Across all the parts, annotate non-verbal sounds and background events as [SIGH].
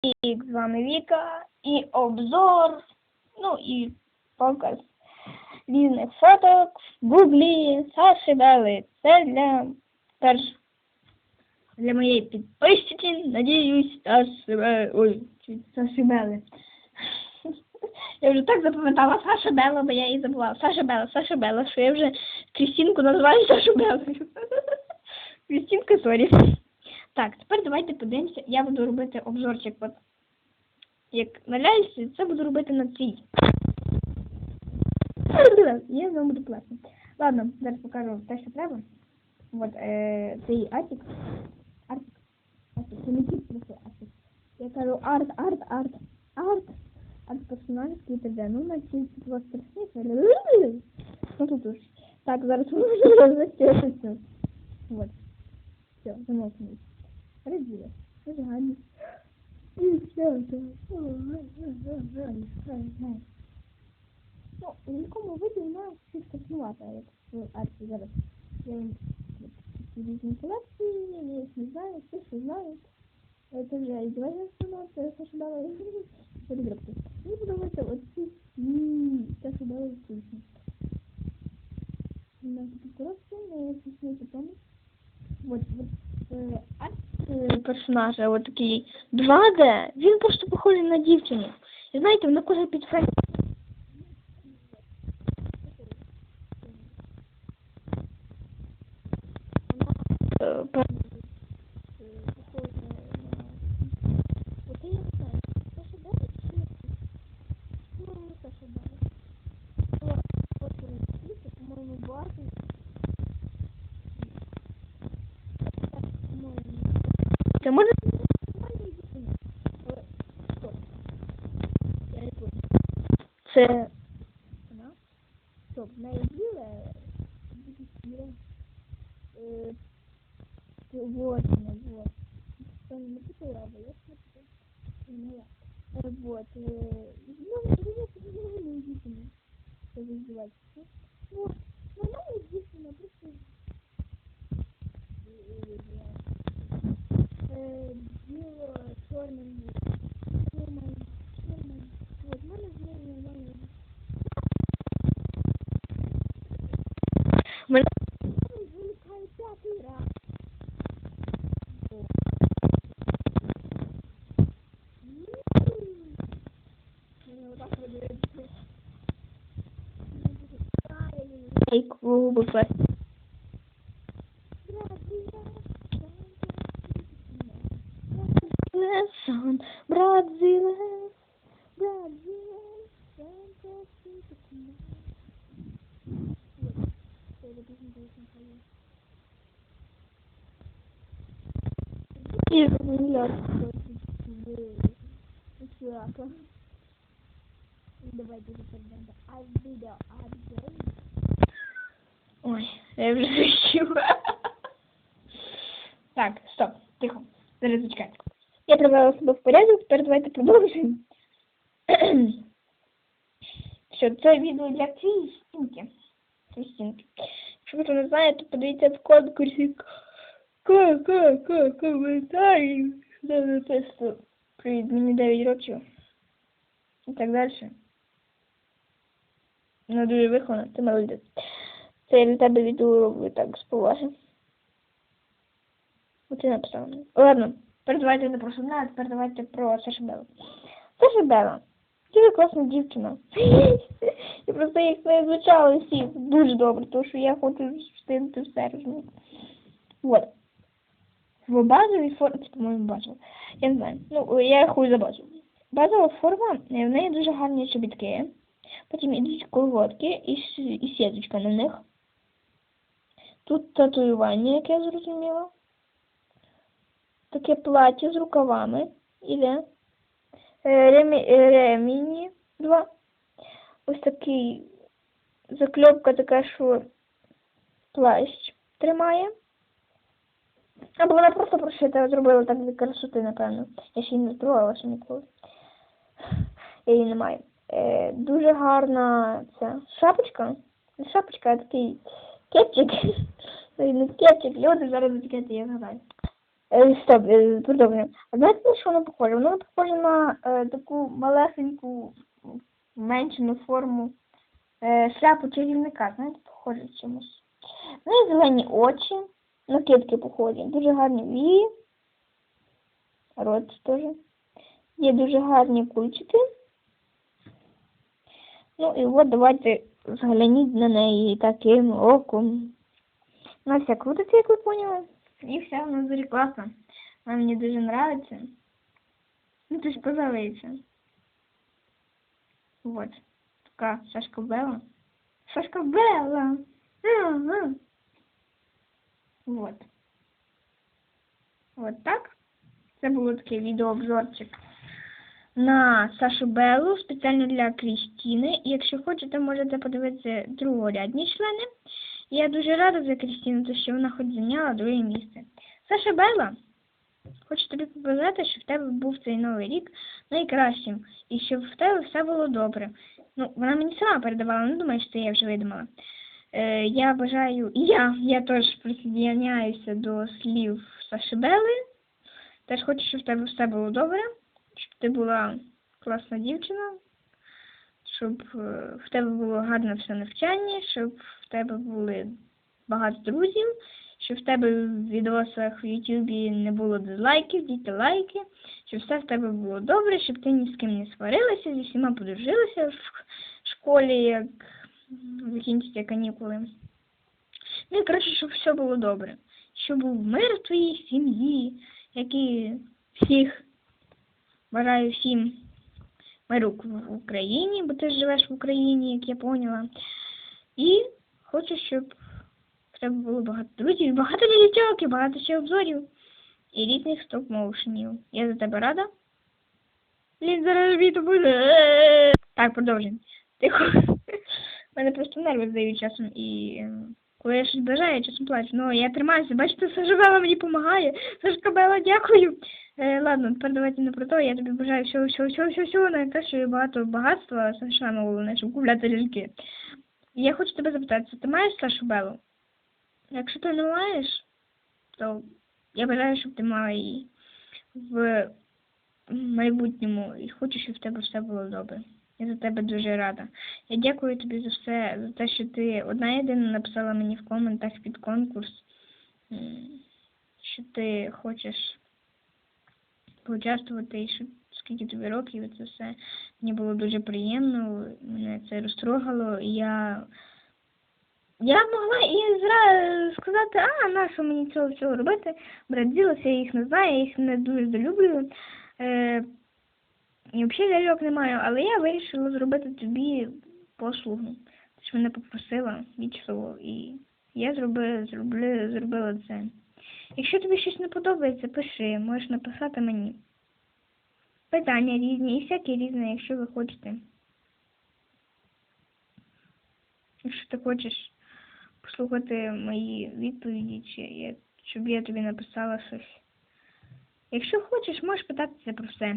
Привіт, з вами Віка і обзор, ну і показ різних фоток в гуглі Саші Бели. Це для перш для моєї підписчиці, надіюсь, Саші Бели. Ой, чуть Саші Бели. [LAUGHS] Я вже так запам'ятала Саша Бела, бо я її забула. Саша Бела, Саша Бела, що я вже Крістінку називаю Сашу Белою. [LAUGHS] Крістінка, сорі. Так, тепер давайте подивимося. Я буду робити обзорчик от як на ляльці, це буду робити на цій. Я знову буду платно. Ладно, зараз покажу те, що треба. От е, цей артик. Артик. Артик. Це не тільки просто артик. Я кажу арт, арт, арт, арт. Арт персонажський і т.д. Ну, на ці два страшні. Ну тут уж. Так, зараз можна застягнути. Вот. Все, замовкнуть. Дуже гарно. І. Ну, в якому виді вона щось страшнувата, як в арті зараз. Я різні колекції, я не знаю, все, що знаю. Це вже і Двоєнственно, це все, що дали. Переграбки. Мені подобається оці, те, що дали вкусно. У нас тут коробки, я щось не запомню. Вот, вот е, арт е, персонажа, от такий 2D, він просто похожий на дівчину. І знаєте, вона кожен під фрейм. Е, пер- е, похожа на- От я не знаю, Саша Белла чи як це? Ну, не Саша Белла. От, от вони такі, по-моєму, бати. Так, по-моєму. Це може нормальні дівчини. Але стоп. Я не понял. Це? Стоп, неї біле. Е, це Вот вот. Це не путала, я ж не. Е, Вот. е, Ну, дивіться, це нормальні дівчини. Це виздівається. Вот. Нормальні дівчини, просто е, біло 没。哎，哭不乖。Давайте запомним. А видео, а видео. Ой, я вже вищила. Так, стоп, тихо. Зараз зачекайте. Я привела себе в порядок, тепер давайте продовжуємо. Що, це відео для Крістінки. Крістінки. Якщо ви не знаєте, подивіться в конкурсі ко ко ко коментарі. Де написано Привіт, мені 9 років. І так далі. Ну, дуже вихована, ти молодець. Це я для тебе відео роблю так з поваги. Я написала. Ладно, тепер давайте не про сумне, а тепер давайте про Сашу Белу. Саша Бела. Дуже класна дівчина. [GASPS] Я просто їх не звучала всі дуже добре, тому що я хочу встигнути все розуміти. Вот. В базовій формі, по-моєму, базово. Я не знаю. Ну, я рахую за базову. Базова форма, е, в неї дуже гарні чобітки. Потім ідуть колготки і, і сіточка на них. Тут татуювання, як я зрозуміла. Таке плаття з рукавами іде. Е, Ремі, е, ремені два. Ось такий закльопка така, що плащ тримає. Або вона просто прошита, зробила так для красоти, напевно. Я ще її не збивала ще ніколи. Я її не маю. Е, дуже гарна ця шапочка. Не шапочка, а такий кепчик. [LAUGHS] Ну, не кепчик, люди зараз зачекайте, я згадаю. Е, Стоп, е, продовжуємо. А знаєте, на що воно похоже? Воно похоже на е, таку малесеньку, меншену форму е, шляпу чарівника, знаєте, похоже чимось. Ну і зелені очі, накидки похожі, дуже гарні вії. Рот теж. Є дуже гарні кульчики. Ну і от давайте згляніть на неї таким оком. Вона вся крутиться, як ви поняли. І вся вона дуже класна. Вона мені дуже нравиться. Ну, то ж подобається. Вот. Така Сашка Белла. Сашка Белла! Вот. Вот так. Це було таке відеообзорчик на Сашу Беллу спеціально для Крістіни. І якщо хочете, можете подивитися другорядні члени. Я дуже рада за Крістіну, тому що вона хоч зайняла друге місце. Саша Белла, хочу тобі побажати, щоб в тебе був цей новий рік найкращим. І щоб в тебе все було добре. Ну, вона мені сама передавала, не думаю, що це я вже видумала. Е, я бажаю, і я, я теж присоединяюся до слів Саші Белли. Теж хочу, щоб в тебе все було добре, щоб ти була класна дівчина, щоб е, в тебе було гарне все навчання, щоб в тебе були багато друзів, щоб в тебе в відосах в Ютубі не було дизлайків, діти лайки, щоб все в тебе було добре, щоб ти ні з ким не сварилася, зі всіма подружилася в школі, як закінчаться канікули. Ну і коротше, щоб все було добре. Щоб був мир в твоїй сім'ї, як і всіх. Бажаю всім миру в Україні, бо ти живеш в Україні, як я поняла. І хочу, щоб тебе було багато друзів, багато літьок і багато ще обзорів і різних стоп-моушенів. Я за тебе рада. Блін, зараз відео буде. Так, продовжуємо. Тихо. Мене просто нерви здають часом і е, коли я щось бажаю, я часом плачу. Ну, я тримаюся, бачите, Саша Бела мені допомагає. Сашка Бела, дякую. Е, ладно, тепер давайте не про то. Я тобі бажаю всього, всього, всього, всього, всього найкращого і багато багатства, Саша, головне, щоб купляти ляльки. Я хочу тебе запитати, ти маєш Сашу Белу? Якщо ти не маєш, то я бажаю, щоб ти мала її в майбутньому і хочу, щоб в тебе все було добре. Я за тебе дуже рада. Я дякую тобі за все, за те, що ти одна єдина написала мені в коментах під конкурс, що ти хочеш поучаствувати і що скільки тобі років, і це все мені було дуже приємно, мене це розтрогало, я. Я могла і зра сказати, а на що мені цього всього робити? Брат ділася, я їх не знаю, я їх не дуже долюблю. І взагалі ляльок не маю, але я вирішила зробити тобі послугу. Ти ж мене попросила вічливо, і я зроби, зроблю, зробила це. Якщо тобі щось не подобається, пиши, можеш написати мені. Питання різні і всякі різні, якщо ви хочете. Якщо ти хочеш послухати мої відповіді, чи я, щоб я тобі написала щось. Якщо хочеш, можеш питатися про все.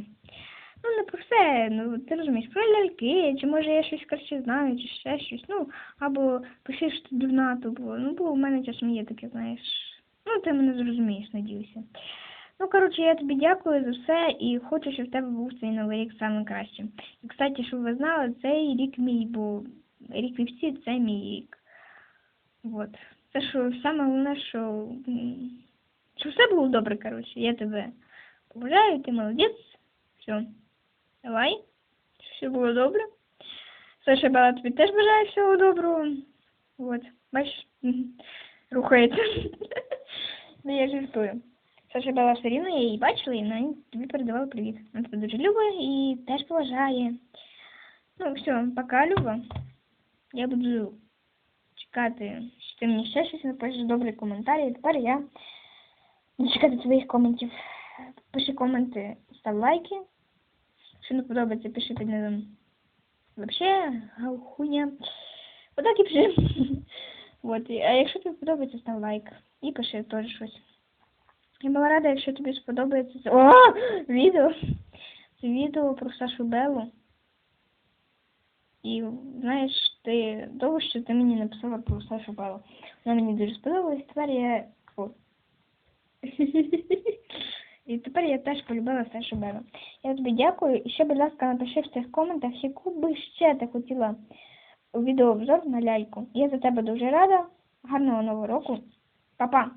Ну, не про все, ну ти розумієш, про ляльки, чи може я щось краще знаю, чи ще щось. Ну, або пиши, що ти дурна, тупо. Ну, бо в мене часом є таке, знаєш. Ну, ти мене зрозумієш, надіюся. Ну, коротше, я тобі дякую за все і хочу, щоб в тебе був цей новий рік саме краще. І, кстати, щоб ви знали, цей рік мій, бо рік вівці це мій рік. Вот. Це що саме головне, що, що все було добре, коротше. Я тебе поважаю, ти молодець. Все. Давай. Все було добре. Саша Бела тобі теж бажаю всього доброго. Вот. Бачиш, рухається. [LAUGHS] Ну, я жартую. Саша Бела все рівно, я її бачила, і вона тобі передавала привіт. Вона тебе дуже любить і теж поважає. Ну, все, пока, Люба. Я буду чекати, що ти мені ще щось напишеш, добрий коментар, і тепер я буду чекати твоїх коментів. Пиши коменти, став лайки. Якщо не подобається, пиши під низом. Вообще, хуйня. Отак і пиши. [LAUGHS] Вот. і- А якщо тобі подобається, став лайк. І пиши теж щось. Я була рада, якщо тобі сподобається це. О! Відео! Це відео про Сашу Белу. І знаєш, ти довго, що ти мені написала про Сашу Белу. Вона мені дуже сподобалась, тепер я. [LAUGHS] І тепер я теж полюбила все, що беру. Я тобі дякую. І ще, будь ласка, напиши в цих коментах, яку би ще ти хотіла відеообзор на ляльку. Я за тебе дуже рада. Гарного нового року. Па-па.